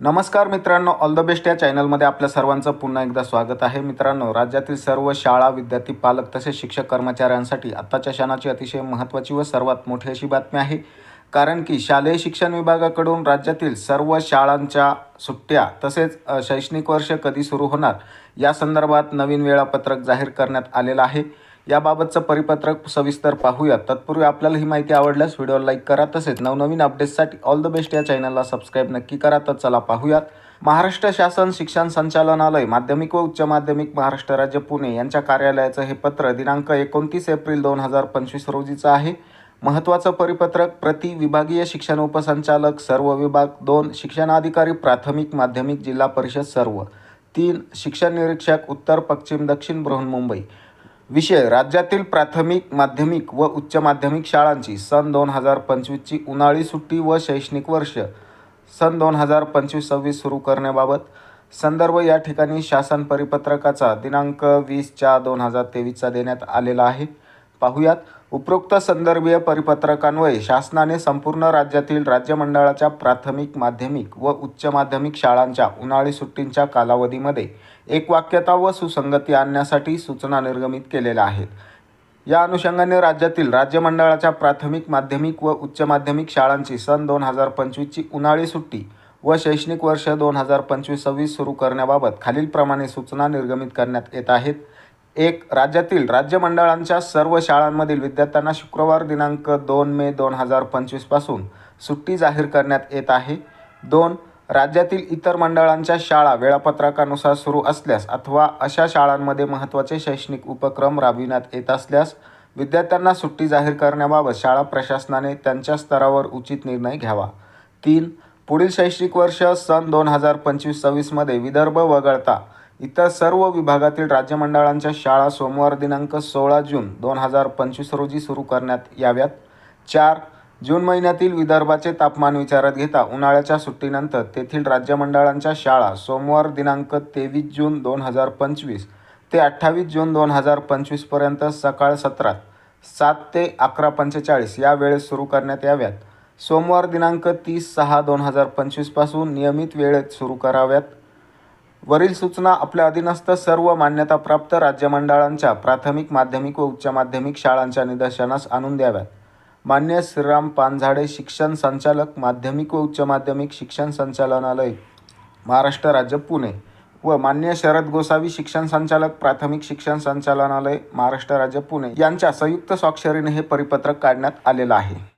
नमस्कार मित्रांनो all the best या चॅनलमध्ये आपल्या सर्वांचं पुन्हा एकदा स्वागत आहे. मित्रांनो राज्यातील सर्व शाळा विद्यार्थी पालक तसेच शिक्षक कर्मचाऱ्यांसाठी आत्ताच्या क्षणाची अतिशय महत्त्वाची व सर्वात मोठी अशी बातमी आहे. कारण की शालेय शिक्षण विभागाकडून राज्यातील सर्व शाळांच्या सुट्ट्या तसेच शैक्षणिक वर्ष कधी सुरू होणार या संदर्भात नवीन वेळापत्रक जाहीर करण्यात आलेलं आहे. याबाबतचं परिपत्रक सविस्तर पाहूया तत्पूर्वी आपल्याला ही माहिती आवडल्यास व्हिडिओ लाईक करा तसेच नवनवीन अपडेट्ससाठी ऑल द बेस्ट या चॅनलला सबस्क्राईब नक्की करा. तर चला पाहूयात. महाराष्ट्र शासन शिक्षण संचालनालय माध्यमिक व उच्च माध्यमिक महाराष्ट्र राज्य पुणे यांच्या कार्यालयाचं हे पत्र दिनांक एकोणतीस एप्रिल दोन हजार पंचवीस रोजीचं आहे. महत्त्वाचं परिपत्रक प्रति विभागीय शिक्षण उपसंचालक सर्व विभाग दोन शिक्षणाधिकारी प्राथमिक माध्यमिक जिल्हा परिषद सर्व तीन शिक्षण निरीक्षक उत्तर पश्चिम दक्षिण बृहन्मुंबई विषय राज्यातील प्राथमिक माध्यमिक व उच्च माध्यमिक शाळांची सन दोन हजार पंचवीसची उन्हाळी सुट्टी व शैक्षणिक वर्ष. सन दोन हजार पंचवीस सव्वीस सुरू करण्याबाबत संदर्भ या ठिकाणी शासन परिपत्रकाचा दिनांक वीस चार दोन हजार तेवीसचा देण्यात आलेला आहे. पाहुयात. उपरोक्त संदर्भीय परिपत्रकान्वये शासनाने संपूर्ण राज्यातील राज्यमंडळाच्या प्राथमिक माध्यमिक व उच्च माध्यमिक शाळांच्या उन्हाळी सुट्टींच्या कालावधीमध्ये एकवाक्यता व सुसंगती आणण्यासाठी सूचना निर्गमित केलेल्या आहेत. या अनुषंगाने राज्यातील राज्यमंडळाच्या प्राथमिक माध्यमिक व उच्च माध्यमिक शाळांची सन दोन हजार पंचवीसची उन्हाळी सुट्टी व शैक्षणिक वर्ष दोन हजार पंचवीस सव्वीस सुरू करण्याबाबत खालीलप्रमाणे सूचना निर्गमित करण्यात येत आहेत. एक राज्यातील राज्य मंडळांच्या सर्व शाळांमधील विद्यार्थ्यांना शुक्रवार दिनांक दोन मे दोन हजार पंचवीसपासून सुट्टी जाहीर करण्यात येत आहे. दोन राज्यातील इतर मंडळांच्या शाळा वेळापत्रकानुसार सुरू असल्यास अथवा अशा शाळांमध्ये महत्त्वाचे शैक्षणिक उपक्रम राबविण्यात येत असल्यास विद्यार्थ्यांना सुट्टी जाहीर करण्याबाबत शाळा प्रशासनाने त्यांच्या स्तरावर उचित निर्णय घ्यावा. तीन पुढील शैक्षणिक वर्ष सन दोन हजार पंचवीस सव्वीसमध्ये विदर्भ वगळता इतर सर्व विभागातील राज्यमंडळांच्या शाळा सोमवार दिनांक सोळा जून दोन हजार पंचवीस रोजी सुरू करण्यात याव्यात. चार जून महिन्यातील विदर्भाचे तापमान विचारात घेता उन्हाळ्याच्या सुट्टीनंतर तेथील राज्यमंडळांच्या शाळा सोमवार दिनांक तेवीस जून दोन हजार पंचवीस ते अठ्ठावीस जून दोन हजार पंचवीसपर्यंत सकाळ सत्रात सात ते अकरा पंचेचाळीस या वेळेत सुरू करण्यात याव्यात. सोमवार दिनांक तीस सहा दोन हजार पंचवीसपासून नियमित वेळेत सुरू कराव्यात. वरील सूचना आपल्या अधीनस्थ सर्व मान्यताप्राप्त राज्यमंडळांच्या प्राथमिक माध्यमिक व उच्च माध्यमिक शाळांच्या निदर्शनास आणून द्याव्यात. मान्य श्रीराम पानझाडे शिक्षण संचालक माध्यमिक व उच्च माध्यमिक शिक्षण संचालनालय महाराष्ट्र राज्य पुणे व मान्य शरद गोसावी शिक्षण संचालक प्राथमिक शिक्षण संचालनालय महाराष्ट्र राज्य पुणे यांच्या संयुक्त स्वाक्षरीने हे परिपत्रक काढण्यात आलेलं आहे.